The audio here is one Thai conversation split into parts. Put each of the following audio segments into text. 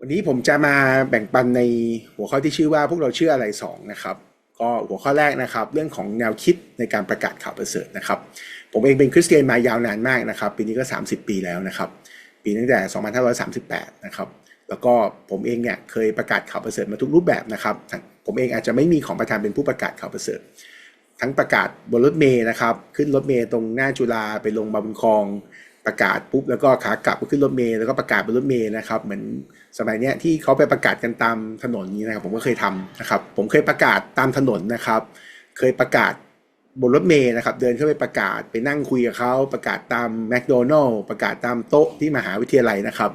วันนี้ผมจะมาแบ่งปันในหัวข้อที่ชื่อว่าพวกเราเชื่ออะไรสองนะครับ ก็หัวข้อแรกนะครับ เรื่องของแนวคิดในการประกาศข่าวประเสริฐนะครับ ผมเองเป็นคริสเตียนมายาวนานมากนะครับ ปีนี้ก็ 30 ปีแล้วนะครับ ปีตั้งแต่ 2538 นะครับ แล้วก็ผมเองเนี่ยเคยประกาศข่าวประเสริฐมาทุกรูปแบบนะครับ ผมเองอาจจะไม่มีของประธานเป็นผู้ประกาศข่าวประเสริฐ ทั้งประกาศบนรถเมย์นะครับ ขึ้นรถเมย์ตรงหน้าจุฬาไปลงบางบุญคลอง ประกาศปุ๊บแล้วก็ขากลับก็ขึ้นรถเมย์แล้วก็ประกาศบนรถเมย์นะครับเหมือน สมัยเนี้ยที่เขาไปประกาศกันตามถนนนี้นะครับผมก็เคยทำนะครับ ผมเคยประกาศตามถนนนะครับ เคยประกาศบนรถเมย์นะครับ เดินเข้าไปประกาศไปนั่งคุยกับเขาประกาศตามแมคโดนัลล์ประกาศตามโต๊ะที่มหาวิทยาลัยนะครับ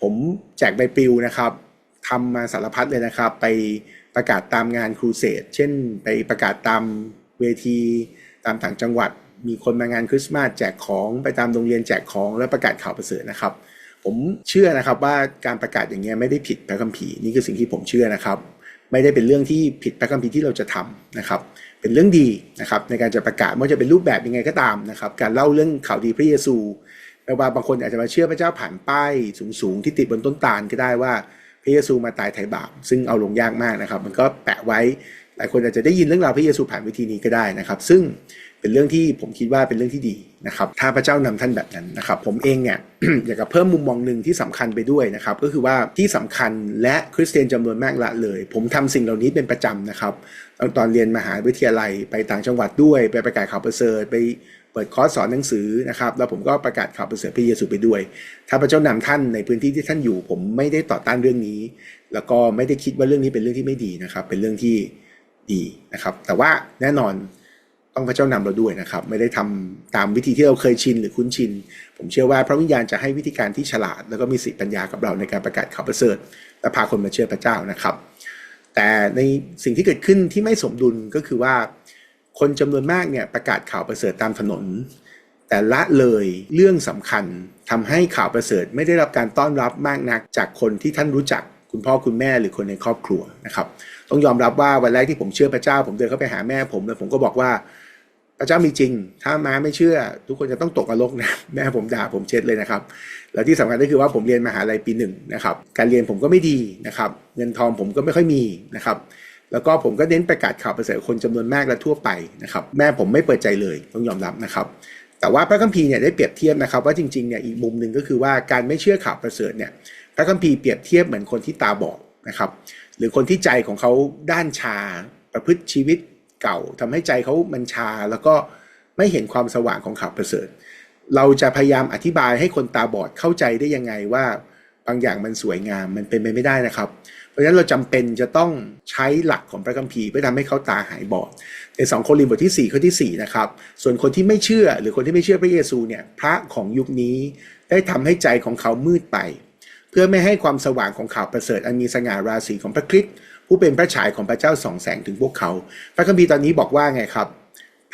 ผมแจกใบปลิวนะครับทำมาสารพัดเลยนะครับ ไปประกาศตามงานครูเสดเช่น ไปประกาศตามเวทีตามต่างจังหวัด มีคนมางานคริสต์มาสแจกของไปตามโรงเรียนแจกของแล้วประกาศข่าวประเสริฐนะครับ ผมเชื่อนะครับว่าการประกาศอย่างเงี้ยไม่ได้ผิดพระคัมภีร์นี่คือสิ่งที่ผมเชื่อนะครับ ไม่ได้เป็นเรื่องที่ผิดพระคัมภีร์ที่เราจะทำนะครับ เป็นเรื่องดีนะครับในการจะประกาศว่าจะเป็นรูปแบบยังไงก็ตามนะครับ การเล่าเรื่องข่าวดีพระเยซูไม่ว่าบางคนอาจจะมาเชื่อพระเจ้าผ่านป้ายสูงๆที่ติดบนต้นตาลก็ได้ว่าพระเยซูมาตายไถ่บาปซึ่งเอาลงยากมากนะครับ มันก็แปะไว้หลายคนอาจจะได้ยินเรื่องราวพระเยซูผ่านวิธีนี้ก็ได้นะครับ ซึ่ง เป็นเรื่องที่ผมคิดว่าเป็นเรื่องที่ดีนะครับถ้าพระเจ้านำท่านแบบนั้นนะครับผมเองเนี่ยอยากจะเพิ่มมุมมองหนึ่งที่สำคัญไปด้วยนะครับก็คือว่าที่สำคัญและคริสเตียนจำนวนมากละเลย ผมทำสิ่งเหล่านี้เป็นประจำนะครับตอนเรียนมหาวิทยาลัยไปต่างจังหวัดด้วย ไปประกาศข่าวประเสริฐไปเปิดคอร์สสอนหนังสือนะครับแล้วผมก็ประกาศข่าวประเสริฐพระเยซูไปด้วย ถ้าพระเจ้านำท่านในพื้นที่ที่ท่านอยู่ ผมไม่ได้ต่อต้านเรื่องนี้ แล้วก็ไม่ได้คิดว่าเรื่องนี้เป็นเรื่องที่ไม่ดีนะครับ เป็นเรื่องที่ดีนะครับ แต่ว่าแน่นอน ต้องพระเจ้านำเราด้วยนะครับ ไม่ได้ทำตามวิธีที่เราเคยชินหรือคุ้นชิน ผมเชื่อว่าพระวิญญาณจะให้วิธีการที่ฉลาด แล้วก็มีสติปัญญากับเราในการประกาศข่าวประเสริฐและพาคนมาเชื่อพระเจ้านะครับ แต่ในสิ่งที่เกิดขึ้นที่ไม่สมดุลก็คือว่า คนจำนวนมากเนี่ยประกาศข่าวประเสริฐตามถนน แต่ละเลยเรื่องสำคัญทำให้ข่าวประเสริฐไม่ได้รับการต้อนรับมากนักจากคนที่ท่านรู้จักคุณพ่อคุณแม่หรือคนในครอบครัวนะครับต้องยอมรับว่าวันแรกที่ผมเชื่อพระเจ้า ผมเดินเข้าไปหาแม่ผมแล้วผมก็บอกว่า พระเจ้ามีจริง ถ้าม้าไม่เชื่อ ทุกคนจะต้องตกนรกนะ แม่ผมด่าผมเช็ดเลยนะครับ แล้วที่สำคัญก็คือว่าผมเรียนมหาลัยปีหนึ่งนะครับ การเรียนผมก็ไม่ดีนะครับ เงินทองผมก็ไม่ค่อยมีนะครับ แล้วก็ผมก็เน้นประกาศข่าวประเสริฐคนจำนวนมากและทั่วไปนะครับ แม่ผมไม่เปิดใจเลยต้องยอมรับนะครับ แต่ว่าพระคัมภีร์เนี่ยได้เปรียบเทียบนะครับ ว่าจริงๆเนี่ยอีกมุมหนึ่งก็คือว่าการไม่เชื่อข่าวประเสริฐเนี่ย พระคัมภีร์เปรียบเทียบเหมือนคนที่ตาบอดนะครับ หรือคนที่ใจของเขาด้านชาประพฤติชีวิต เก่าทำให้ใจเขามันชา แล้วก็ไม่เห็นความสว่างของข่าวประเสริฐ เราจะพยายามอธิบายให้คนตาบอดเข้าใจได้ยังไงว่าบางอย่างมันสวยงามมันเป็นไปไม่ได้นะครับ เพราะฉะนั้นเราจำเป็นจะต้องใช้หลักของพระคัมภีร์เพื่อทำให้เขาตาหายบอด ในสองโครินธ์บทที่4ข้อที่4นะครับ ส่วนคนที่ไม่เชื่อหรือคนที่ไม่เชื่อพระเยซูเนี่ยพระของยุคนี้ได้ทำให้ใจของเขามืดไป เพื่อไม่ให้ความสว่างของข่าวประเสริฐอันมีสง่าราศีของพระคริสต์ ผู้เป็นพระฉายของพระเจ้าส่องแสงถึงพวกเขา พระคัมภีร์ตอนนี้บอกว่าไงครับ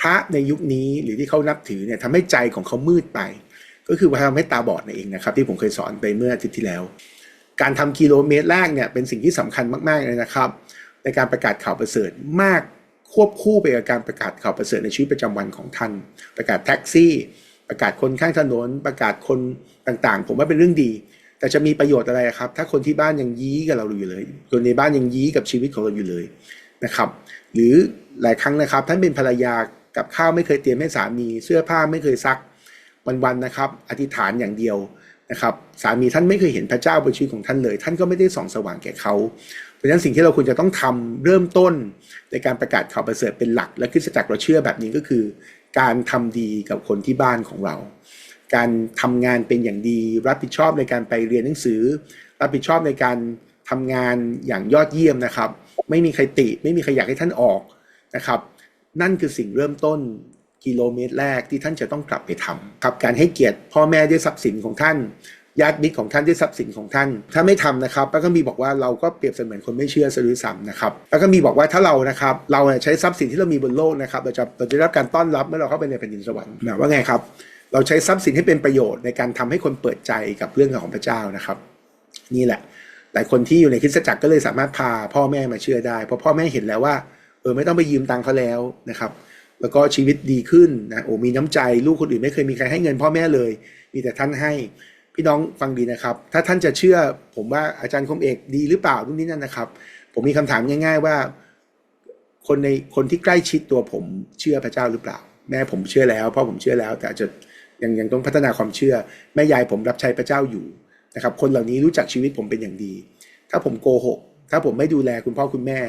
พระในยุคนี้หรือที่เขานับถือเนี่ยทำให้ใจของเขามืดไป ก็คือว่าทำให้ตาบอดนั่นเองนะครับ ที่ผมเคยสอนไปเมื่ออาทิตย์ที่แล้ว การทำกิโลเมตรแรกเนี่ยเป็นสิ่งที่สำคัญมากๆเลยนะครับ ในการประกาศข่าวประเสริฐมากควบคู่ไปกับการประกาศข่าวประเสริฐในชีวิตประจำวันของท่าน ประกาศแท็กซี่ ประกาศคนข้างถนน ประกาศคนต่างๆ ผมว่าเป็นเรื่องดี แต่จะมีประโยชน์อะไรครับ ถ้าคนที่บ้านยังยี้กับเราอยู่เลย คนในบ้านยังยี้กับชีวิตของเราอยู่เลยนะครับ หรือหลายครั้งนะครับท่านเป็นภรรยากับข้าวไม่เคยเตรียมให้สามี เสื้อผ้าไม่เคยซักวันๆนะครับ อธิษฐานอย่างเดียวนะครับสามีท่านไม่เคยเห็นพระเจ้าบนชีวิตของท่านเลย ท่านก็ไม่ได้ส่องสว่างแก่เขาเพราะฉะนั้นสิ่งที่เราควรจะต้องทำเริ่มต้นในการประกาศข่าวประเสริฐเป็นหลัก และคริสตจักเราเชื่อแบบนี้ก็คือ การทำดีกับคนที่บ้านของเรา การทำงานเป็นอย่างดี รับผิดชอบในการไปเรียนหนังสือ รับผิดชอบในการทำงานอย่างยอดเยี่ยมนะครับ ไม่มีใครติ ไม่มีใครอยากให้ท่านออกนะครับ นั่นคือสิ่งเริ่มต้นกิโลเมตรแรกที่ท่านจะต้องกลับไปทำครับการให้เกียรติพ่อแม่ด้วยทรัพย์สินของท่านญาติมิตรของท่านด้วยทรัพย์สินของท่าน ถ้าไม่ทำนะครับพระคัมภีร์บอกว่าเราก็เปรียบเสมือนคนไม่เชื่อซะด้วยซ้ำนะครับพระคัมภีร์บอกว่าถ้าเรานะครับเราใช้ทรัพย์สินที่เรามีบนโลกนะครับเราจะเราจะได้รับการต้อนรับเมื่อเราเข้าไปในแผ่นดินสวรรค์หมายว่าไงครับ เราใช้ทรัพย์สินให้เป็นประโยชน์ในการทำให้คนเปิดใจกับเรื่องของพระเจ้านะครับ นี่แหละ หลายคนที่อยู่ในคริสตจักรก็เลยสามารถพาพ่อแม่มาเชื่อได้ เพราะพ่อแม่เห็นแล้วว่าเออไม่ต้องไปยืมตังค์เขาแล้วนะครับ แล้วก็ชีวิตดีขึ้นนะโอ้มีน้ำใจลูกคนอื่นไม่เคยมีใครให้เงินพ่อแม่เลย มีแต่ท่านให้พี่น้องฟังดีนะครับ ถ้าท่านจะเชื่อผมว่าอาจารย์คมเอกดีหรือเปล่านู่นนี่นั่นนะครับ ผมมีคำถามง่าย ๆว่า คนในคนที่ใกล้ชิดตัวผมเชื่อพระเจ้าหรือเปล่า แม่ผมเชื่อแล้วพ่อผมเชื่อแล้ว แต่อาจจะ ยังยังต้องพัฒนาความเชื่อ แม่ยายผมรับใช้พระเจ้าอยู่นะครับคนเหล่านี้รู้จักชีวิตผมเป็นอย่างดี ถ้าผมโกหก ถ้าผมไม่ดูแลคุณพ่อคุณแม่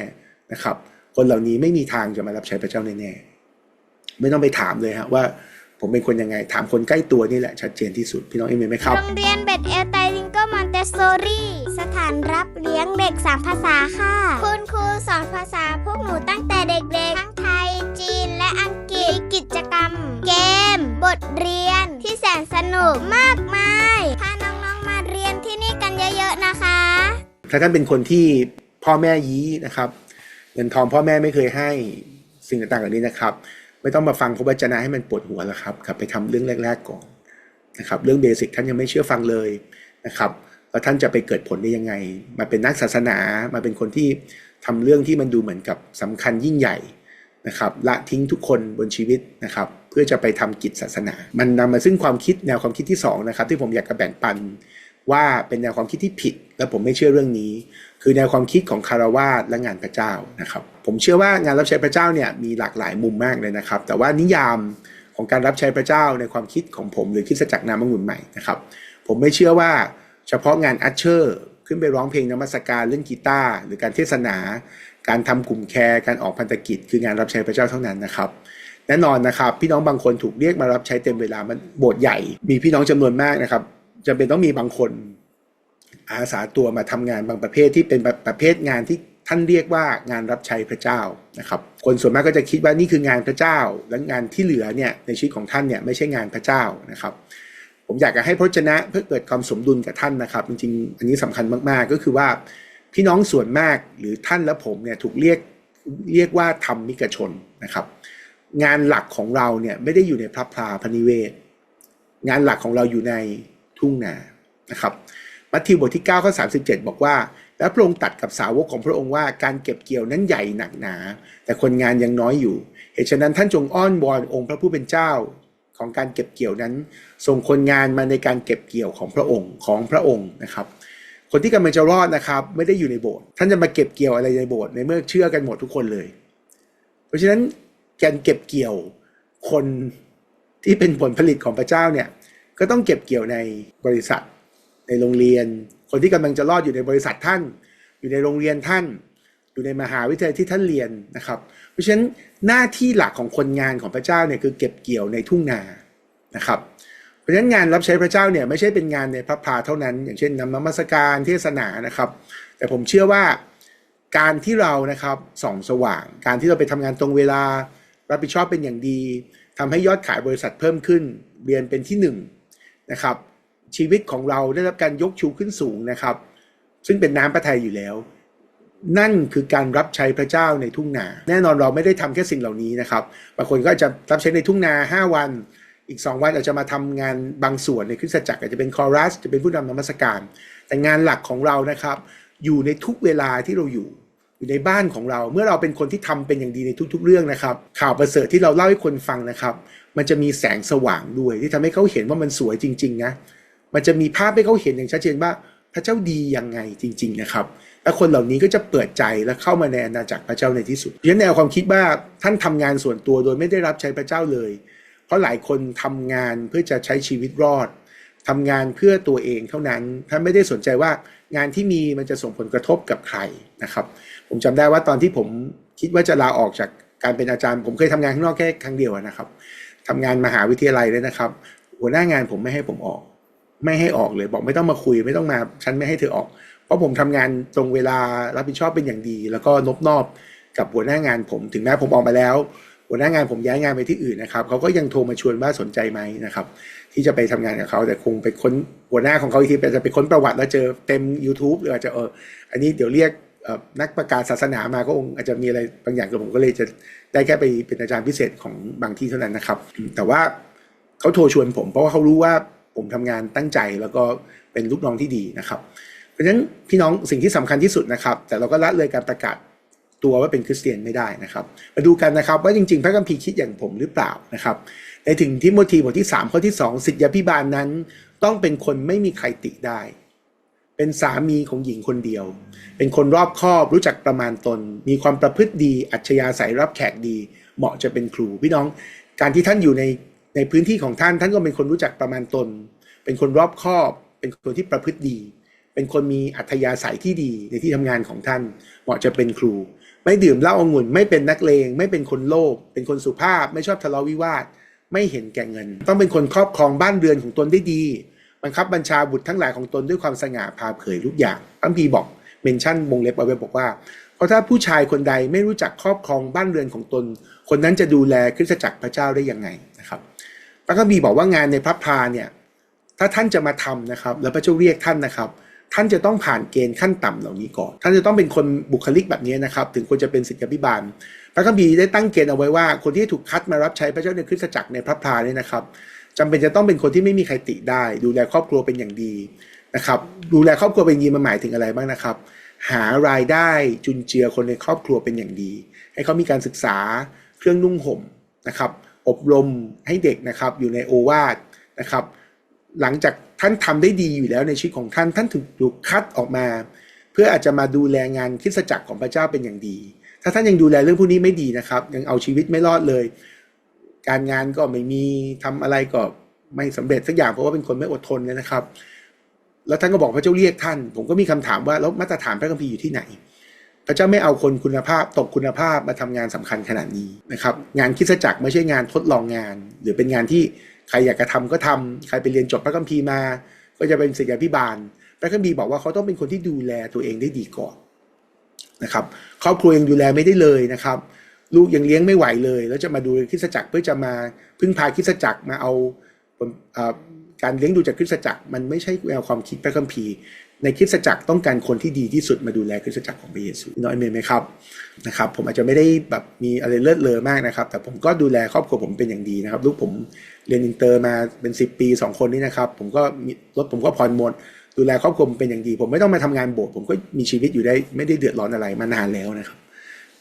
นะครับ คนเหล่านี้ไม่มีทางจะมารับใช้พระเจ้าแน่ๆไม่ต้องไปถามเลยฮะว่าผมเป็นคนยังไง ถามคนใกล้ตัวนี่แหละ ชัดเจนที่สุด พี่น้องเอเมนไหมครับโรงเรียนเบ็ดเอลไตลิงเกอร์มอนเตสโซรี่สถานรับเลี้ยงเด็กสามภาษาค่ะ คุณครูสอนภาษาพวกหนูตั้งแต่เด็กๆทั้งไทยจีนและอังกฤษกิจกรรม เกม บทเรียน นสนุกมากมาย พาน้องๆมาเรียนที่นี่กันเยอะๆนะคะ ถ้าท่านเป็นคนที่พ่อแม่ยี้นะครับ เงินทองพ่อแม่ไม่เคยให้สิ่งต่างๆเหล่านี้นะครับ ไม่ต้องมาฟังพระวจนะให้มันปวดหัวแล้วครับกลับไปทำเรื่องแรก ๆก่อนนะครับ เรื่องเบสิกท่านยังไม่เชื่อฟังเลยนะครับแล้วท่านจะไปเกิดผลได้ยังไง มาเป็นนักศาสนา มาเป็นคนที่ทำเรื่องที่มันดูเหมือนกับสำคัญยิ่งใหญ่นะครับ ละทิ้งทุกคนบนชีวิตนะครับ พื่อจะไปทำกิจศาสนา มันนำมาซึ่งความคิดแนวความคิดที่สองนะครับที่ผมอยากจะแบ่งปันว่าเป็นแนวความคิดที่ผิด และผมไม่เชื่อเรื่องนี้ คือแนวความคิดของคารวาสและงานพระเจ้านะครับ ผมเชื่อว่างานรับใช้พระเจ้าเนี่ยมีหลากหลายมุมมากเลยนะครับ แต่ว่านิยามของการรับใช้พระเจ้าในความคิดของผม หรือคิดจักรนามองุ่นใหม่นะครับ ผมไม่เชื่อว่าเฉพาะงานอัชเชอร์ขึ้นไปร้องเพลงนมัสการเล่นกีตาร์หรือการเทศนา การทำกลุ่มแคร์การออกพันธกิจ คืองานรับใช้พระเจ้าเท่านั้นนะครับ แน่นอนนะครับ พี่น้องบางคนถูกเรียกมารับใช้เต็มเวลามันโบสถ์ใหญ่ มีพี่น้องจำนวนมากนะครับจำเป็นต้องมีบางคน อาสาตัวมาทำงานบางประเภทที่เป็นประเภทงานที่ท่านเรียกว่างานรับใช้พระเจ้านะครับ คนส่วนมากก็จะคิดว่านี่คืองานพระเจ้า และงานที่เหลือเนี่ยในชีวิตของท่านเนี่ยไม่ใช่งานพระเจ้านะครับ ผมอยากจะให้พระเจนะเพื่อเกิดความสมดุลกับท่านนะครับ จริงๆ อันนี้สำคัญมากๆ ก็คือว่า พี่น้องส่วนมากหรือท่านและผมเนี่ยถูกเรียกเรียกว่าธรรมิกชนนะครับ งานหลักของเราเนี่ยไม่ได้อยู่ในพระพลาพนิเวศ งานหลักของเราอยู่ในทุ่งนานะครับมัทธิวบทที่9ข้อ37 บอกว่า แล้วพระองค์ตัดกับสาวกของพระองค์ว่าการเก็บเกี่ยวนั้นใหญ่หนักหนา แต่คนงานยังน้อยอยู่เหตุฉะนั้นท่านจงอ้อนวอนองค์พระผู้เป็นเจ้าของการเก็บเกี่ยวนั้น ส่งคนงานมาในการเก็บเกี่ยวของพระองค์ของพระองค์นะครับ คนที่กำลังจะรอดนะครับ ไม่ได้อยู่ในโบสถ์ท่านจะมาเก็บเกี่ยวอะไรในโบสถ์ในเมื่อเชื่อกันหมดทุกคนเลย เพราะฉะนั้น การเก็บเกี่ยวคนที่เป็นผลผลิตของพระเจ้าเนี่ยก็ต้องเก็บเกี่ยวในบริษัท ในโรงเรียน คนที่กำลังจะรอดอยู่ในบริษัทท่าน อยู่ในโรงเรียนท่าน อยู่ในมหาวิทยาลัยที่ท่านเรียนนะครับ เพราะฉะนั้นหน้าที่หลักของคนงานของพระเจ้าเนี่ยคือเก็บเกี่ยวในทุ่งนานะครับ เพราะฉะนั้นงานรับใช้พระเจ้าเนี่ยไม่ใช่เป็นงานในพระพาเท่านั้น อย่างเช่นนำนมัสการเทศนานะครับ แต่ผมเชื่อว่าการที่เรานะครับส่องสว่าง การที่เราไปทำงานตรงเวลา รับผิดชอบเป็นอย่างดีทำให้ยอดขายบริษัทเพิ่มขึ้น เรียนเป็นที่หนึ่งนะครับ ชีวิตของเราได้รับการยกชูขึ้นสูงนะครับ ซึ่งเป็นน้ำพระทัยอยู่แล้ว นั่นคือการรับใช้พระเจ้าในทุ่งนา แน่นอนเราไม่ได้ทำแค่สิ่งเหล่านี้นะครับบางคนก็อาจจะรับใช้ในทุ่งนา 5 วันอีก 2 วันอาจจะมาทำงานบางส่วนในคริสตจักรอาจจะเป็นคอรัสจะเป็นผู้นำนมัสการ แต่งานหลักของเรานะครับ อยู่ในทุกเวลาที่เราอยู่ อยู่ในบ้านของเรา เมื่อเราเป็นคนที่ทำเป็นอย่างดีในทุก ๆ เรื่องนะครับ ข่าวประเสริฐที่เราเล่าให้คนฟังนะครับ มันจะมีแสงสว่างด้วยที่ทำให้เขาเห็นว่ามันสวยจริง ๆ นะ มันจะมีภาพให้เขาเห็นอย่างชัดเจนว่าพระเจ้าดียังไงจริง ๆ นะครับ และคนเหล่านี้ก็จะเปิดใจและเข้ามาในอาณาจักรพระเจ้าในที่สุดเพราะฉะนั้นแนวความคิดว่าท่านทำงานส่วนตัวโดยไม่ได้รับใช้พระเจ้าเลย เพราะหลายคนทำงานเพื่อจะใช้ชีวิตรอด ทำงานเพื่อตัวเองเท่านั้นท่านไม่ได้สนใจว่างานที่มีมันจะส่งผลกระทบกับใครนะครับ ผมจำได้ว่าตอนที่ผมคิดว่าจะลาออกจากการเป็นอาจารย์ ผมเคยทำงานข้างนอกแค่ครั้งเดียวนะครับทำงานมหาวิทยาลัยเลยนะครับ หัวหน้างานผมไม่ให้ผมออก ไม่ให้ออกเลยบอกไม่ต้องมาคุยไม่ต้องมาฉันไม่ให้เธอออก เพราะผมทำงานตรงเวลารับผิดชอบเป็นอย่างดี แล้วก็นบนอบกับหัวหน้างานผมถึงแม้ผมออกมาแล้ว หัวหน้างานผมย้ายงานไปที่อื่นนะครับเขาก็ยังโทรมาชวนว่าสนใจไหมนะครับ ที่จะไปทำงานกับเขาแต่คงไปค้นหัวหน้าของเขาอีกทีจะไปค้นประวัติแล้วเจอเต็ม YouTube หรืออาจจะเอออันนี้เดี๋ยวเรียกนักประกาศศาสนามาก็คงอาจจะมีอะไรบางอย่างกับผมก็เลยจะได้แค่ไปเป็นอาจารย์พิเศษของบางที่เท่านั้นนะครับ แต่ว่าเขาโทรชวนผม เพราะว่าเขารู้ว่าผมทำงานตั้งใจแล้วก็เป็นลูกน้องที่ดีนะครับ เพราะฉะนั้นพี่น้องสิ่งที่สำคัญที่สุดนะครับ แต่เราก็ละเลยการประกาศตัวว่าเป็นคริสเตียนไม่ได้นะครับ มาดูกันนะครับว่าจริงๆ พระคัมภีร์คิดอย่างผมหรือเปล่านะครับ ในถึงทิโมธีบทที่3ข้อที่2สิทธยาพิบาลนั้น ต้องเป็นคนไม่มีใครติได้ เป็นสามีของหญิงคนเดียว เป็นคนรอบคอบรู้จักประมาณตน มีความประพฤติดี อัจฉริยะใสรับแขกดี เหมาะจะเป็นครูพี่น้องการที่ท่านอยู่ในในพื้นที่ของท่านท่านก็เป็นคนรู้จักประมาณตน เป็นคนรอบคอบ เป็นคนที่ประพฤติดี เป็นคนมีอัธยาศัยที่ดีในที่ทำงานของท่าน เหมาะจะเป็นครู ไม่ดื่มเหล้าองุ่นไม่เป็นนักเลง ไม่เป็นคนโลภเป็นคนสุภาพไม่ชอบทะเลาะวิวาท ไม่เห็นแก่เงิน ต้องเป็นคนครอบครองบ้านเรือนของตนได้ดีบังคับบัญชาบุตรทั้งหลายของตนด้วยความสง่าผ่าเผยทุกอย่างพระคัมภีบอกเมนชั่นวงเล็บเอาไว้บอกว่า เพราะถ้าผู้ชายคนใดไม่รู้จักครอบครองบ้านเรือนของตน คนนั้นจะดูแลคริสตจักรพระเจ้าได้ยังไงนะครับพระคัมภีร์บอกว่างานในพระพาเนี่ยถ้าท่านจะมาทำนะครับ แล้วพระเจ้าเรียกท่านนะครับ ท่านจะต้องผ่านเกณฑ์ขั้นต่ำเหล่านี้ก่อน ท่านจะต้องเป็นคนบุคลิกแบบนี้นะครับ ถึงควรจะเป็นศิษยาภิบาล พระคัมภีร์ได้ตั้งเกณฑ์เอาไว้ว่าคนที่ถูกคัดมารับใช้พระเจ้าในคริสตจักรในพระพลาเนี่ยนะครับจำเป็นจะต้องเป็นคนที่ไม่มีใครติได้ ดูแลครอบครัวเป็นอย่างดีนะครับ ดูแลครอบครัวเป็นอย่างดีมันหมายถึงอะไรบ้างนะครับ หารายได้จุนเจือคนในครอบครัวเป็นอย่างดี ให้เขามีการศึกษาเครื่องนุ่งห่มนะครับ อบรมให้เด็กนะครับ อยู่ในโอวาทนะครับ หลังจากท่านทำได้ดีอยู่แล้วในชีวิตของท่านท่านถูกถูกคัดออกมา เพื่ออาจจะมาดูแลงานคริสจักรของพระเจ้าเป็นอย่างดี ถ้าท่านยังดูแลเรื่องพวกนี้ไม่ดีนะครับ ยังเอาชีวิตไม่รอดเลย การงานก็ไม่มีทำอะไรก็ไม่สำเร็จสักอย่างเพราะว่าเป็นคนไม่อดทนเลยนะครับ แล้วท่านก็บอกพระเจ้าเรียกท่าน ผมก็มีคำถามว่าแล้วมาตรฐานพระคัมภีร์อยู่ที่ไหน พระเจ้าไม่เอาคนคุณภาพตกคุณภาพมาทำงานสำคัญขนาดนี้นะครับ งานคริสตจักรไม่ใช่งานทดลองงาน หรือเป็นงานที่ใครอยากจะทำก็ทำใครไปเรียนจบพระคัมภีร์มา ก็จะเป็นศิษยาภิบาล พระคัมภีร์บอกว่าเขาต้องเป็นคนที่ดูแลตัวเองได้ดีก่อน นะครับครอบครัวยังดูแลไม่ได้เลยนะครับ ลูกยังเลี้ยงไม่ไหวเลย แล้วจะมาดูคริสจักรเพื่อจะมาพึ่งพาคริสจักรมาเอาการเลี้ยงดูจากคริสจักรมันไม่ใช่แนวความคิดพระคัมภีร์ ในคริสจักรต้องการคนที่ดีที่สุดมาดูแลคริสจักรของพระเยซูน้อยเมนไหมครับนะครับ ผมอาจจะไม่ได้แบบมีอะไรเลิศเลอมากนะครับ แต่ผมก็ดูแลครอบครัวผมเป็นอย่างดีนะครับ ลูกผมเรียนอินเตอร์มาเป็น 10 ปี 2 คนนี้นะครับ ผมก็รถผมก็ผ่อนหมด ดูแลครอบครัวผมเป็นอย่างดี ผมไม่ต้องมาทำงานโบสถ์ผมก็มีชีวิตอยู่ได้ไม่ได้เดือดร้อนอะไรมานานแล้วนะครับ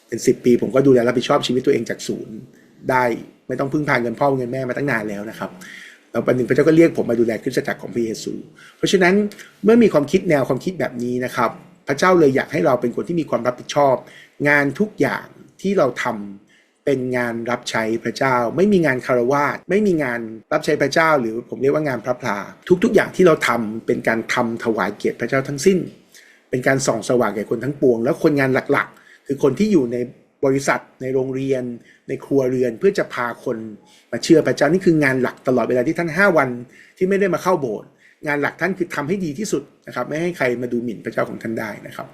เป็น10ปีผมก็ดูแลรับผิดชอบชีวิตตัวเองจากศูนย์ ได้ไม่ต้องพึ่งพาเงินพ่อเงินแม่มาตั้งนานแล้วนะครับแล้ววันหนึ่งพระเจ้าก็เรียกผมมาดูแลคริสตจักรของพระเยซู เพราะฉะนั้นเมื่อมีความคิดแนวความคิดแบบนี้นะครับ พระเจ้าเลยอยากให้เราเป็นคนที่มีความรับผิดชอบ งานทุกอย่างที่เราทำ เป็นงานรับใช้พระเจ้า ไม่มีงานคารวาสไม่มีงานรับใช้พระเจ้า หรือผมเรียกว่างานพระพลาทุก ๆ อย่างที่เราทำเป็นการทำถวายเกียรติพระเจ้าทั้งสิ้น เป็นการส่องสว่างแก่คนทั้งปวง แล้วคนงานหลักๆ คือคนที่อยู่ในบริษัทในโรงเรียน ในครัวเรือนเพื่อจะพาคนมาเชื่อพระเจ้านี่คืองานหลักตลอดเวลาที่ท่าน 5 วันที่ไม่ได้มาเข้าโบสถ์งานหลักท่านคือทำให้ดีที่สุดนะครับไม่ให้ใครมาดูหมิ่นพระเจ้าของท่านได้นะครับ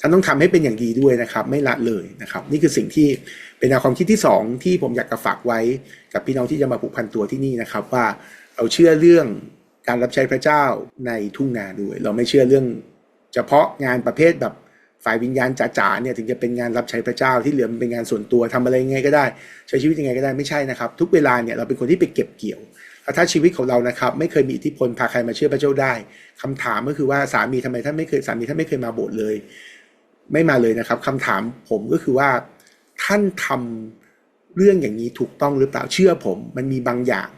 ท่านต้องทำให้เป็นอย่างดีด้วยนะครับ ไม่ละเลยนะครับ นี่คือสิ่งที่เป็นแนวความคิดที่สองที่ผมอยากจะฝากไว้กับพี่น้องที่จะมาผูกพันตัวที่นี่นะครับ ว่าเราเชื่อเรื่องการรับใช้พระเจ้าในทุ่งนาด้วย เราไม่เชื่อเรื่อง เฉพาะงานประเภทแบบฝ่ายวิญญาณจ๋าๆเนี่ยถึงจะเป็นงานรับใช้พระเจ้าที่เหลือมันเป็นงานส่วนตัวทำอะไรยังไงก็ได้ ใช้ชีวิตยังไงก็ได้ไม่ใช่นะครับ ทุกเวลาเนี่ยเราเป็นคนที่ไปเก็บเกี่ยวถ้าชีวิตของเรานะครับไม่เคยมีอิทธิพลพาใครมาเชื่อพระเจ้าได้คำถามก็คือว่าสามีทำไมท่านไม่เคยสามีท่านไม่เคยมาโบสถ์เลย ไม่มาเลยนะครับคำถามผมก็คือว่า ท่านทำเรื่องอย่างนี้ถูกต้องหรือเปล่าเชื่อผม มันมีบางอย่าง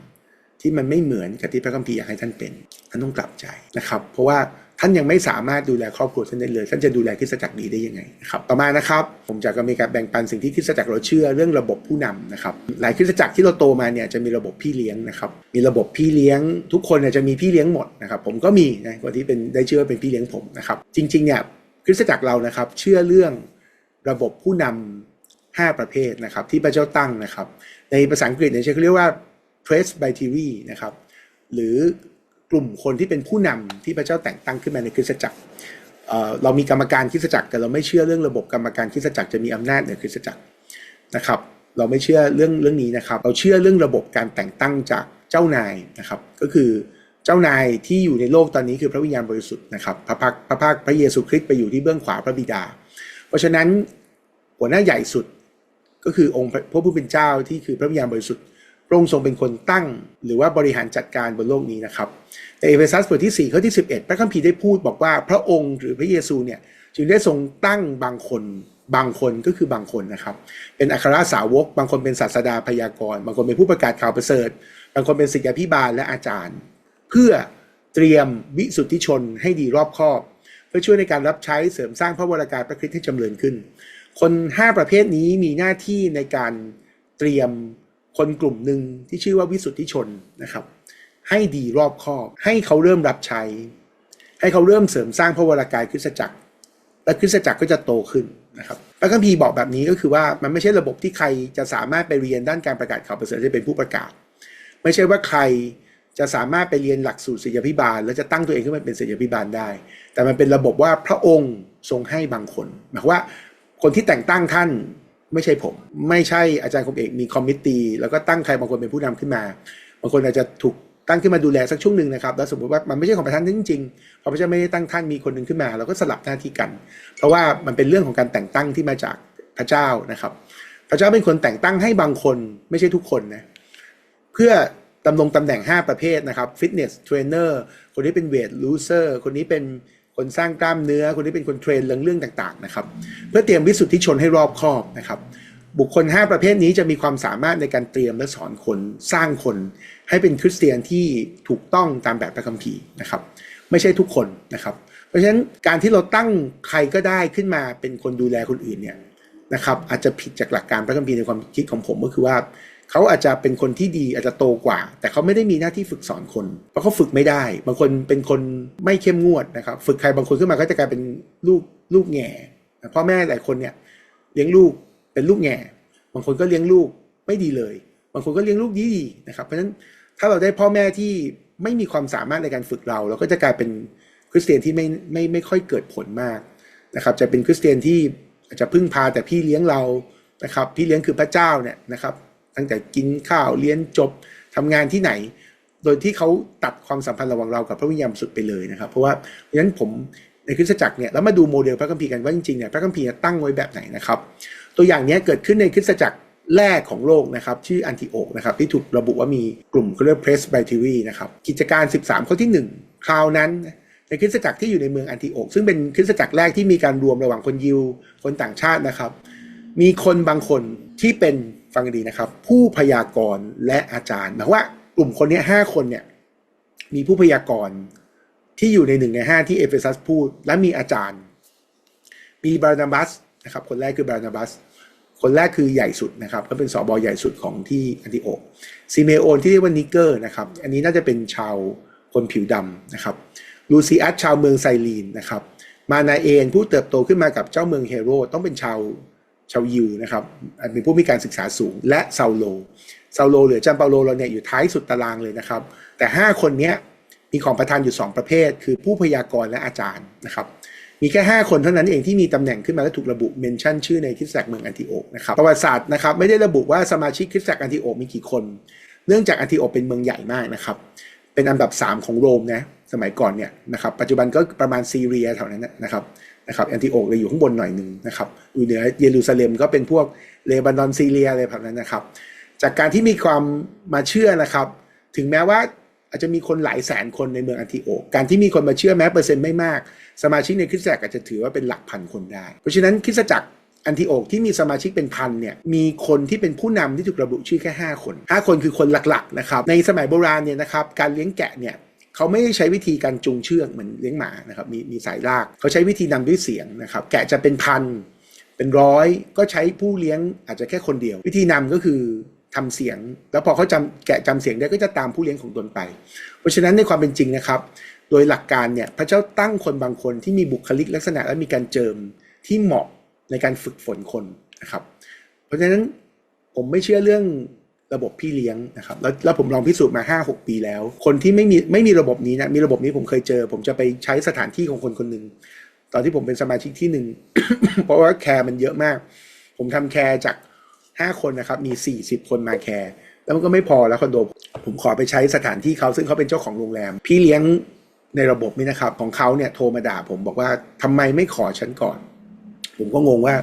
ที่มันไม่เหมือนกับที่พระคัมภีร์อยากให้ท่านเป็นท่านต้องกลับใจนะครับ เพราะว่าท่านยังไม่สามารถดูแลครอบครัวท่านได้เลย ท่านจะดูแลคริสตจักรนี้ได้ยังไงนะครับต่อมานะครับ ผมจะก็มีการแบ่งปันสิ่งที่คริสตจักรเราเชื่อเรื่องระบบผู้นำนะครับหลายคริสตจักรที่เราโตมาเนี่ยจะมีระบบพี่เลี้ยงนะครับมีระบบพี่เลี้ยง ทุกคนเนี่ยจะมีพี่เลี้ยงหมดนะครับผมก็มีนะคนที่เป็นได้เชื่อว่าเป็นพี่เลี้ยงผมนะครับจริงๆเนี่ย คริสตจักรเรานะครับ เชื่อเรื่องระบบผู้นำห้าประเภทนะครับ ที่พระเจ้าตั้งนะครับ ในภาษาอังกฤษเนี่ยเขาเรียกว่า presbytery นะครับ หรือกลุ่มคนที่เป็นผู้นำที่พระเจ้าแต่งตั้งขึ้นมาในคริสตจักรเเรามีกรรมการคริสตจักรแต่เราไม่เชื่อเรื่องระบบกรรมการคริสตจักรจะมีอำนาจเหนือคริสตจักรนะครับ เราไม่เชื่อเรื่องเรื่องนี้นะครับ เราเชื่อเรื่องระบบการแต่งตั้งจากเจ้านายนะครับ ก็คือ จ้านายที่อยู่ในโลกตอนนี้คือพระวิญญาณบริสุทธิ์นะครับพระพักพระภาคพระเยซูคริสต์ไปอยู่ที่เบื้องขวาพระบิดา เพราะฉะนั้นหัวหน้าใหญ่สุดก็คือองค์พระผู้เป็นเจ้าที่คือพระวิญญาณบริสุทธิ์พระองค์ทรงเป็นคนตั้ง หรือว่าบริหารจัดการบนโลกนี้นะครับในเอเฟซัสบทที่4ข้อที่11 พระคัมภีร์ได้พูดบอกว่าพระองค์หรือพระเยซูเนี่ยจึงได้ทรงตั้งบางคนบางคนก็คือบางคนนะครับ เป็นอัครสาวก บางคนเป็นศาสดาพยากรณ์บางคนเป็นผู้ประกาศข่าวประเสริฐ บางคนเป็นศิษยาพิบาลและอาจารย์ เพื่อเตรียมวิสุทธิชนให้ดีรอบคอบ เพื่อช่วยในการรับใช้เสริมสร้างพระวรากายพระคริสต์ให้จำเริญขึ้น คน 5 ประเภทนี้มีหน้าที่ในการเตรียมคนกลุ่มหนึ่งที่ชื่อว่าวิสุทธิชนนะครับ ให้ดีรอบคอบ ให้เขาเริ่มรับใช้ ให้เขาเริ่มเสริมสร้างพระวรากายคริสตจักร และคริสตจักรก็จะโตขึ้นนะครับพระคัมภีร์บอกแบบนี้ก็คือว่ามันไม่ใช่ระบบที่ใครจะสามารถไปเรียนด้านการประกาศข่าวประเสริฐจะเป็นผู้ประกาศ ไม่ใช่ว่าใคร จะสามารถไปเรียนหลักสูตรศิลพิบาล แล้วจะตั้งตัวเองขึ้นมาเป็นศิลพิบาลได้ แต่มันเป็นระบบว่าพระองค์ทรงให้บางคนหมายความว่าคนที่แต่งตั้งท่านไม่ใช่ผม ไม่ใช่อาจารย์คมเอกมีคอมมิตตี้แล้วก็ตั้งใครบางคนเป็นผู้นำขึ้นมาบางคนอาจจะถูกตั้งขึ้นมาดูแลสักช่วงหนึ่งนะครับแล้วสมมติว่ามันไม่ใช่ของประธานจริงๆพอพระเจ้าไม่ได้ตั้งท่านมีคนหนึ่งขึ้นมาเราก็สลับหน้าที่กัน เพราะว่ามันเป็นเรื่องของการแต่งตั้งที่มาจากพระเจ้านะครับ พระเจ้าเป็นคนแต่งตั้งให้บางคนไม่ใช่ทุกคนนะเพื่อ ดำรงตำแหน่ง 5 ประเภทนะครับฟิตเนสเทรนเนอร์คนนี้เป็นเวทลูเซอร์คนนี้เป็นคนสร้างกล้ามเนื้อ คนนี้เป็นคนเทรนเรื่องเรื่องต่างๆนะครับเพื่อเตรียมวิสุทธิชนให้รอบคอบนะครับบุคคล 5 ประเภทนี้จะมีความสามารถในการเตรียมและสอนคนสร้างคน ให้เป็นคริสเตียนที่ถูกต้องตามแบบพระคัมภีร์นะครับไม่ใช่ทุกคนนะครับ เพราะฉะนั้นการที่เราตั้งใครก็ได้ขึ้นมาเป็นคนดูแลคนอื่นเนี่ยนะครับอาจจะผิดจากหลักการพระคัมภีร์ในความคิดของผมก็คือว่า เขาอาจจะเป็นคนที่ดีอาจจะโตกว่า แต่เขาไม่ได้มีหน้าที่ฝึกสอนคน เพราะเขาฝึกไม่ได้ บางคนเป็นคนไม่เข้มงวดนะครับ ฝึกใครบางคนขึ้นมาก็จะกลายเป็นลูกลูกแง่พ่อแม่หลายคนเนี่ยเลี้ยงลูกเป็นลูกแง่บางคนก็เลี้ยงลูกไม่ดีเลย บางคนก็เลี้ยงลูกดีดีนะครับ เพราะฉะนั้นถ้าเราได้พ่อแม่ที่ไม่มีความสามารถในการฝึกเรา เราก็จะกลายเป็นคริสเตียนที่ไม่ไม่ไม่ค่อยเกิดผลมากนะครับ จะเป็นคริสเตียนที่อาจจะพึ่งพาแต่พี่เลี้ยงเรานะครับ พี่เลี้ยงคือพระเจ้าเนี่ยนะครับ ตั้งแต่กินข้าวเรียนจบทำงานที่ไหน โดยที่เขาตัดความสัมพันธ์ระหว่างเรากับพระวิญญาณสุดไปเลยนะครับ เพราะว่าเพราะฉะนั้นผมในคริสตจักรเนี่ยแล้วมาดูโมเดลพระคัมภีร์กันว่าจริงๆเนี่ยพระคัมภีร์ตั้งไว้แบบไหนนะครับ ตัวอย่างนี้เกิดขึ้นในคริสตจักรแรกของโลกนะครับชื่ออันติโอกนะครับที่ถูกระบุว่ามีกลุ่มเขาเรียกเพรสไบทีรีนะครับกิจการ 13 ข้อที่ 1 คราวนั้น ในคริสตจักรที่อยู่ในเมืองอันติโอกซึ่งเป็นคริสตจักรแรกที่มีการรวมระหว่างคนยิวคนต่างชาตินะครับ มีคนบางคนที่เป็น ฟังดีนะครับ ผู้พยากรณ์และอาจารย์หมายว่ากลุ่มคนนี้ห้าคนเนี่ยมีผู้พยากรณ์ที่อยู่ในหนึ่งในห้าที่เอเฟซัสพูด และมีอาจารย์ มีบานาบัสนะครับคนแรกคือบานาบัสคนแรกคือใหญ่สุดนะครับเขาเป็นสอบอใหญ่สุดของที่อันติโอกซีเมโอนที่เรียกว่านิกเกอร์นะครับอันนี้น่าจะเป็นชาวคนผิวดำนะครับลูซิอัสชาวเมืองไซลีนนะครับมานาเอนผู้เติบโตขึ้นมากับเจ้าเมืองเฮโรต้องเป็นชาว ชาวยิวนะครับเป็นผู้มีการศึกษาสูงและซาโลซาโลหรือจัมเปาโลเราเนี่ยอยู่ท้ายสุดตารางเลยนะครับ แต่ 5 คนเนี้ยมีของประทานอยู่ 2 ประเภท คือผู้พยากรณ์และอาจารย์นะครับมีแค่ 5 คนเท่านั้นเองที่มีตำแหน่งขึ้นมาและถูกระบุเมนชั่นชื่อในคริสตจักรเมืองอันติโอกนะครับประวัติศาสตร์นะครับไม่ได้ระบุว่าสมาชิกคริสตจักรอันติโอกมีกี่คน เนื่องจากอันติโอกเป็นเมืองใหญ่มากนะครับเป็นอันดับ 3 ของโรมนะสมัยก่อนเนี่ยนะครับปัจจุบันก็ประมาณซีเรียแถวนั้นนะครับ นะครับแอนติโอกเลยอยู่ข้างบนหน่อยหนึ่งนะครับอยู่เหนือเยรูซาเล็มก็เป็นพวกเลบานอนซีเรียอะไรแบบนั้นนะครับ จากการที่มีความมาเชื่อนะครับ ถึงแม้ว่าอาจจะมีคนหลายแสนคนในเมืองอันติโอก การที่มีคนมาเชื่อแม้เปอร์เซ็นต์ไม่มาก สมาชิกในคริสตจักรอาจจะถือว่าเป็นหลักพันคนได้ เพราะฉะนั้นคริสตจักรอันติโอกที่มีสมาชิกเป็นพันเนี่ย มีคนที่เป็นผู้นำที่ถูกระบุชื่อแค่ 5 คน 5 คนคือคนหลักๆนะครับ ในสมัยโบราณเนี่ยนะครับ การเลี้ยงแกะเนี่ย เขาไม่ใช้วิธีการจูงเชือกเหมือนเลี้ยงหมานะครับมีมีสายลากเขาใช้วิธีนำด้วยเสียงนะครับแกะจะเป็นพันเป็นร้อยก็ใช้ผู้เลี้ยงอาจจะแค่คนเดียว วิธีนำก็คือทำเสียง แล้วพอเขาจำแกะจำเสียงได้ก็จะตามผู้เลี้ยงของตนไป เพราะฉะนั้นในความเป็นจริงนะครับ โดยหลักการเนี่ยพระเจ้าตั้งคนบางคนที่มีบุคลิกลักษณะและมีการเจิมที่เหมาะในการฝึกฝนคนนะครับ เพราะฉะนั้นผมไม่เชื่อเรื่อง ระบบพี่เลี้ยงนะครับแล้วแล้วผมลองพิสูจน์มา 5 6 ปีแล้ว คนที่ไม่มีไม่มีระบบนี้นะมีระบบนี้ผมเคยเจอ ผมจะไปใช้สถานที่ของคนคนหนึ่งตอนที่ผมเป็นสมาชิกที่หนึ่งเพราะว่าแคร์มันเยอะมาก ผมทำแคร์จาก 5 คนนะครับมี 40 คนมาแคร์แล้วมันก็ไม่พอแล้วคอนโดผมขอไปใช้สถานที่เขาซึ่งเขาเป็นเจ้าของโรงแรม พี่เลี้ยงในระบบนี้นะครับ ของเขาเนี่ยโทรมาด่าผมบอกว่าทำไมไม่ขอฉันก่อน ผมก็งงว่า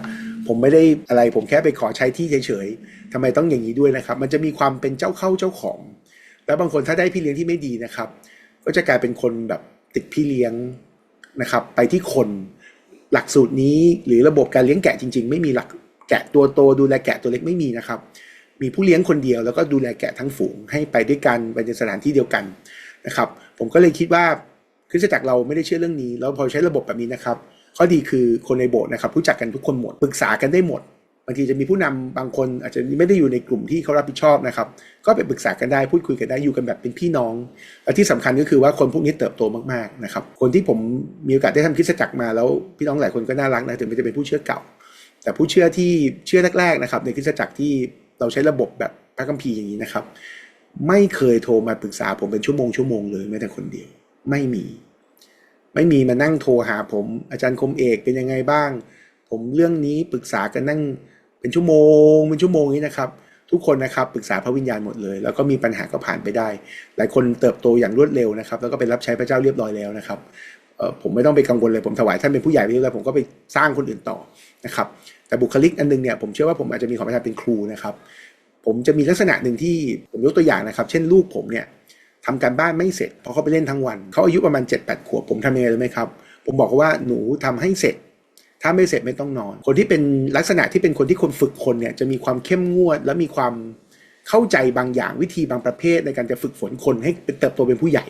ผมไม่ได้อะไรผมแค่ไปขอใช้ที่เฉยๆทำไมต้องอย่างนี้ด้วยนะครับ มันจะมีความเป็นเจ้าเข้าเจ้าของ แล้วบางคนถ้าได้พี่เลี้ยงที่ไม่ดีนะครับ ก็จะกลายเป็นคนแบบติดพี่เลี้ยงนะครับ ไปที่คนหลักสูตรนี้หรือระบบการเลี้ยงแกะจริง ๆ ไม่มีหลักแกะตัวโตดูแลแกะตัวเล็กไม่มีนะครับ มีผู้เลี้ยงคนเดียวแล้วก็ดูแลแกะทั้งฝูงให้ไปด้วยกันไปในสถานที่เดียวกันนะครับ ผมก็เลยคิดว่าคริสตจักรเราไม่ได้เชื่อเรื่องนี้ แล้วพอใช้ระบบแบบนี้นะครับ ข้อดีคือคนในโบสถ์นะครับรู้จักกันทุกคนหมดปรึกษากันได้หมดบางทีจะมีผู้นำบางคนอาจจะไม่ได้อยู่ในกลุ่มที่เขารับผิดชอบนะครับ ก็ไปปรึกษากันได้พูดคุยกันได้อยู่กันแบบเป็นพี่น้อง และที่สำคัญก็คือว่าคนพวกนี้เติบโตมากๆนะครับ คนที่ผมมีโอกาสได้ทำคริสตจักรมาแล้วพี่น้องหลายคนก็น่ารักนะถึงแม้จะเป็นผู้เชื่อเก่า แต่ผู้เชื่อที่เชื่อแรกๆนะครับในคริสตจักรที่เราใช้ระบบแบบพระคัมภีร์อย่างนี้นะครับ ไม่เคยโทรมาปรึกษาผมเป็นชั่วโมงชั่วโมงเลยแม้แต่คนเดียว ไม่มี ไม่มีมานั่งโทรหาผม อาจารย์คมเอกเป็นยังไงบ้าง ผมเรื่องนี้ปรึกษากันนั่งเป็นชั่วโมง เป็นชั่วโมงนี้นะครับ ทุกคนนะครับปรึกษาพระวิญญาณหมดเลย แล้วก็มีปัญหาก็ผ่านไปได้ หลายคนเติบโตอย่างรวดเร็วนะครับ แล้วก็ไปรับใช้พระเจ้าเรียบร้อยแล้วนะครับผมไม่ต้องไปกังวลเลยผมถวายท่านเป็นผู้ใหญ่ไปเรื่อยผมก็ไปสร้างคนอื่นต่อนะครับ แต่บุคลิกอันนึงเนี่ยผมเชื่อว่าผมอาจจะมีความประทานเป็นครูนะครับ ผมจะมีลักษณะหนึ่งที่ผมยกตัวอย่างนะครับ เช่นลูกผมเนี่ย ทำการบ้านไม่เสร็จเพราะเขาไปเล่นทั้งวันเขาอายุประมาณ7จ็ดแปดขวบผมทำยังไงรู้ไหมครับ ผมบอกว่าหนูทำให้เสร็จ ถ้าไม่เสร็จไม่ต้องนอน คนที่เป็นลักษณะที่เป็นคนที่คนฝึกคนเนี่ยจะมีความเข้มงวด และมีความเข้าใจบางอย่างวิธีบางประเภทในการจะฝึกฝนคนให้เติบโตเป็นผู้ใหญ่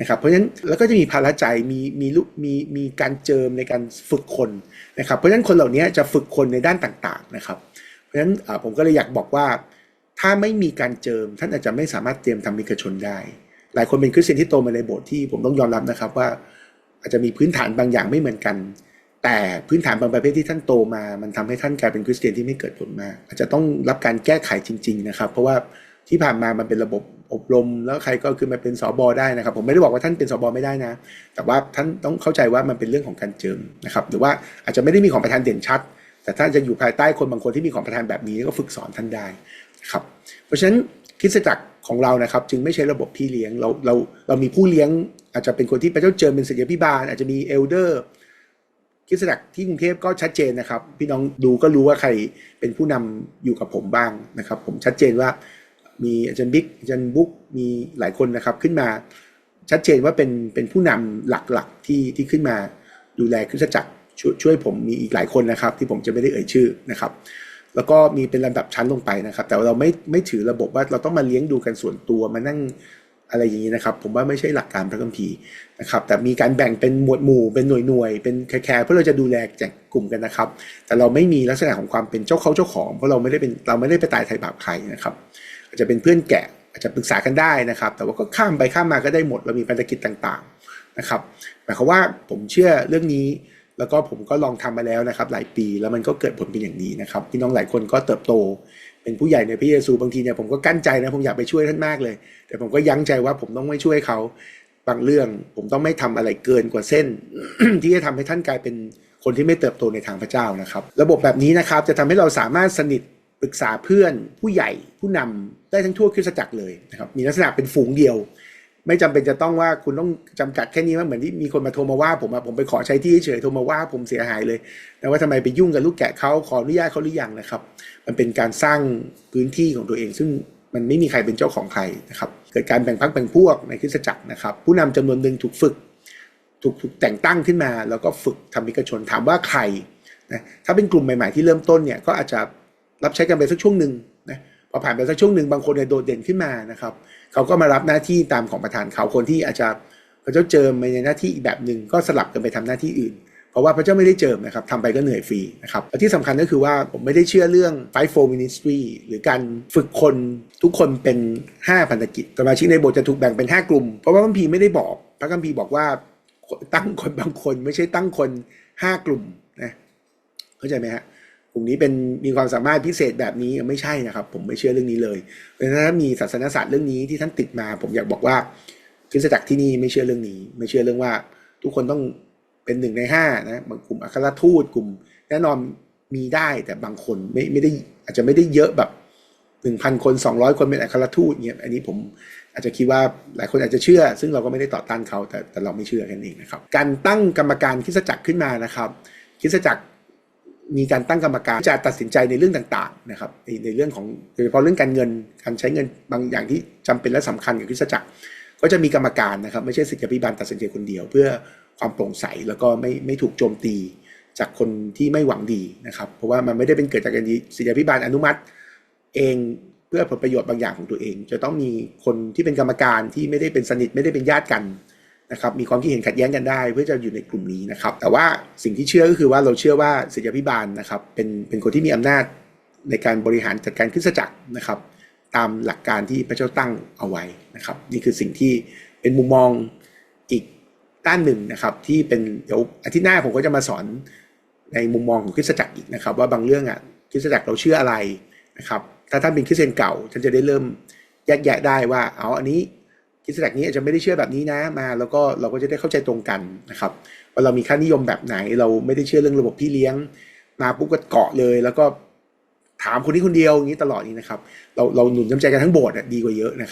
นะครับเพราะฉะนั้นแล้วก็จะมีภาระใจมีมีลุมีมีการเจิมในการฝึกคนนะครับเพราะฉะนั้นคนเหล่านี้จะฝึกคนในด้านต่างๆนะครับ เพราะฉะนั้นผมก็เลยอยากบอกว่า ถ้าไม่มีการเจิมท่านอาจจะไม่สามารถเตรียมทำมิกชนได้ หลายคนเป็นคริสเตียนที่โตมาในโบสถ์ที่ผมต้องยอมรับนะครับว่า อาจจะมีพื้นฐานบางอย่างไม่เหมือนกัน แต่พื้นฐานบางประเภทที่ท่านโตมา มันทำให้ท่านกลายเป็นคริสเตียนที่ไม่เกิดผลมาก อาจจะต้องรับการแก้ไขจริง ๆ นะครับ เพราะว่าที่ผ่านมามันเป็นระบบอบรม แล้วใครก็คือมาเป็นสอบอได้นะครับ ผมไม่ได้บอกว่าท่านเป็นสอบอไม่ได้นะ แต่ว่าท่านต้องเข้าใจว่ามันเป็นเรื่องของการเจิมนะครับ หรือว่าอาจจะไม่ได้มีของประธานเด่นชัดแต่ท่านจะอยู่ภายใต้คนบางคนที่มีของประธานแบบนี้ก็ฝึกสอนท่านได้ ครับเพราะฉะนั้นคริสตจักรของเรานะครับ จึงไม่ใช้ระบบพี่เลี้ยงเราเราเรามีผู้เลี้ยง อาจจะเป็นคนที่พระเจ้าเจิมเป็นศิษยาพิบาล อาจจะมีเอลเดอร์คริสตจักรที่กรุงเทพก็ชัดเจนนะครับ พี่น้องดูก็รู้ว่าใครเป็นผู้นำอยู่กับผมบ้างนะครับ ผมชัดเจนว่ามีอาจารย์บิ๊กอาจารย์บุ๊กมีหลายคนนะครับขึ้นมาชัดเจนว่าเป็นเป็นผู้นำหลักๆที่ที่ขึ้นมาดูแลคริสตจักรช่วยช่วยผมมีอีกหลายคนนะครับ ที่ผมจะไม่ได้เอ่ยชื่อนะครับ แล้วก็มีเป็นลำดับชั้นลงไปนะครับ แต่เราไม่ไม่ถือระบบว่าเราต้องมาเลี้ยงดูกันส่วนตัวมานั่งอะไรอย่างนี้นะครับ ผมว่าไม่ใช่หลักการพระคัมภีร์นะครับ แต่มีการแบ่งเป็นหมวดหมู่เป็นหน่วยหน่วยเป็นแคร์เพื่อเราจะดูแลแจกกลุ่มกันนะครับ แต่เราไม่มีลักษณะของความเป็นเจ้าเขาเจ้าของ เพราะเราไม่ได้เป็นเราไม่ได้ไปตายไถ่บาปใครนะครับ อาจจะเป็นเพื่อนแกะอาจจะปรึกษากันได้นะครับ แต่ว่าก็ข้ามไปข้ามมาก็ได้หมดเรามีภารกิจต่างๆนะครับหมายความว่าผมเชื่อเรื่องนี้ แล้วก็ผมก็ลองทำมาแล้วนะครับ หลายปีแล้วมันก็เกิดผลเป็นอย่างนี้นะครับพี่น้องหลายคนก็เติบโต เป็นผู้ใหญ่ในพระเยซูบางทีเนี่ยผมก็กั้นใจนะผมอยากไปช่วยท่านมากเลย แต่ผมก็ยั้งใจว่าผมต้องไม่ช่วยเขาบางเรื่อง ผมต้องไม่ทำอะไรเกินกว่าเส้น ที่จะทำให้ท่านกลายเป็นคนที่ไม่เติบโตในทางพระเจ้านะครับ ระบบแบบนี้นะครับจะทำให้เราสามารถสนิทปรึกษาเพื่อนผู้ใหญ่ผู้นำได้ทั้งทั่วคริสตจักรเลยนะครับมีลักษณะเป็นฝูงเดียว ไม่จำเป็นจะต้องว่าคุณต้องจำกัดแค่นี้ว่าเหมือนที่มีคนมาโทรมาว่าผมอะผมไปขอใช้ที่เฉยๆโทรมาว่าผมเสียหายเลย แต่ว่าทำไมไปยุ่งกับลูกแกะเขาขออนุญาตเขาหรือยังนะครับ มันเป็นการสร้างพื้นที่ของตัวเอง ซึ่งมันไม่มีใครเป็นเจ้าของใครนะครับ เกิดการแบ่งพรรคแบ่งพวกในคริสตจักรนะครับ ผู้นำจำนวนหนึ่งถูกฝึก ถูกถูกแต่งตั้งขึ้นมา แล้วก็ฝึกทำมิกชนถามว่าใครนะถ้าเป็นกลุ่มใหม่ๆที่เริ่มต้นเนี่ยก็อาจจะรับใช้กันไปสักช่วงหนึ่งนะพอผ่านไปสักช่วงหนึ่งบางคนเนี่ยโดดเด่นขึ้นมานะครับ เขาก็มารับหน้าที่ตามของประธานเขาคนที่อาจจะพระเจ้าเจิมในหน้าที่อีกแบบหนึ่งก็สลับกันไปทำหน้าที่อื่น เพราะว่าพระเจ้าไม่ได้เจิมนะครับทำไปก็เหนื่อยฟรีนะครับและที่สำคัญก็คือว่าผมไม่ได้เชื่อเรื่อง five four ministry หรือการฝึกคนทุกคนเป็น 5 พันธกิจสมาชิกในโบสถ์จะถูกแบ่งเป็น 5 กลุ่ม เพราะว่าพระคัมภีร์ไม่ได้บอก พระคัมภีร์บอกว่าตั้งคนบางคนไม่ใช่ตั้งคน 5 กลุ่มนะเข้าใจไหมฮะ กลุ่มนี้เป็นมีความสามารถพิเศษแบบนี้ไม่ใช่นะครับ ผมไม่เชื่อเรื่องนี้เลยเพราะฉะนั้นถ้ามีศาสนศาสตร์เรื่องนี้ที่ท่านติดมา ผมอยากบอกว่าคริสตจักรที่นี่ไม่เชื่อเรื่องนี้ ไม่เชื่อเรื่องว่า ทุกคนต้องเป็นหนึ่งในห้านะบางกลุ่มอัครทูตกลุ่ม แน่นอนมีได้แต่บางคนไม่ไม่ได้อาจจะไม่ได้เยอะแบบหนึ่งพันคนสองร้อยคนเป็นอัครทูตเนี่ยอันนี้ผมอาจจะคิดว่าหลายคนอาจจะเชื่อ ซึ่งเราก็ไม่ได้ต่อต้านเขาแต่แต่เราไม่เชื่อกันเองนะครับ การตั้งกรรมการคริสตจักรขึ้นมานะครับคริสตจักร มีการตั้งกรรมการจะตัดสินใจในเรื่องต่างๆนะครับในเรื่องของโดยเฉพาะเรื่องการเงินการใช้เงินบางอย่างที่จำเป็นและสำคัญกับคริสตจักร ก็จะมีกรรมการนะครับ ไม่ใช่สิทธิพิบาลตัดสินใจคนเดียว เพื่อความโปร่งใสแล้วก็ไม่ไม่ถูกโจมตีจากคนที่ไม่หวังดีนะครับ เพราะว่ามันไม่ได้เป็นเกิดจากการสิทธิพิบาลอนุมัติ เองเพื่อผลประโยชน์บางอย่างของตัวเอง จะต้องมีคนที่เป็นกรรมการที่ไม่ได้เป็นสนิทไม่ได้เป็นญาติกัน นะครับมีความคิดเห็นขัดแย้งกันได้ เพื่อจะอยู่ในกลุ่มนี้นะครับ แต่ว่าสิ่งที่เชื่อก็คือว่าเราเชื่อว่าศิษยาภิบาลนะครับเป็นเป็นคนที่มีอำนาจในการบริหารจัดการคริสตจักรนะครับ ตามหลักการที่พระเจ้าตั้งเอาไว้นะครับ นี่คือสิ่งที่เป็นมุมมองอีกด้านหนึ่งนะครับ ที่เป็นเดี๋ยวอาทิตย์หน้าผมก็จะมาสอนในมุมมองของคริสตจักรอีกนะครับ ว่าบางเรื่องอะคริสตจักรเราเชื่ออะไรนะครับ ถ้าท่านเป็นคริสเตียนเก่าท่านจะได้เริ่มแยกแยะได้ว่าเอาอันนี้ิสตกนี้อาจจะไม่ได้เชื่อแบบนี้นะมา แล้วก็เราก็จะได้เข้าใจตรงกันนะครับว่าเรามีค่านิยมแบบไหน เราไม่ได้เชื่อเรื่องระบบพี่เลี้ยง มาปุ๊บก็เกาะเลย แล้วก็ถามคนนี้คนเดียวอย่างนี้ตลอดนี้นะครับ เราเราหนุนน้ำใจกันทั้งโบสถ์อะดีกว่าเยอะนะครับ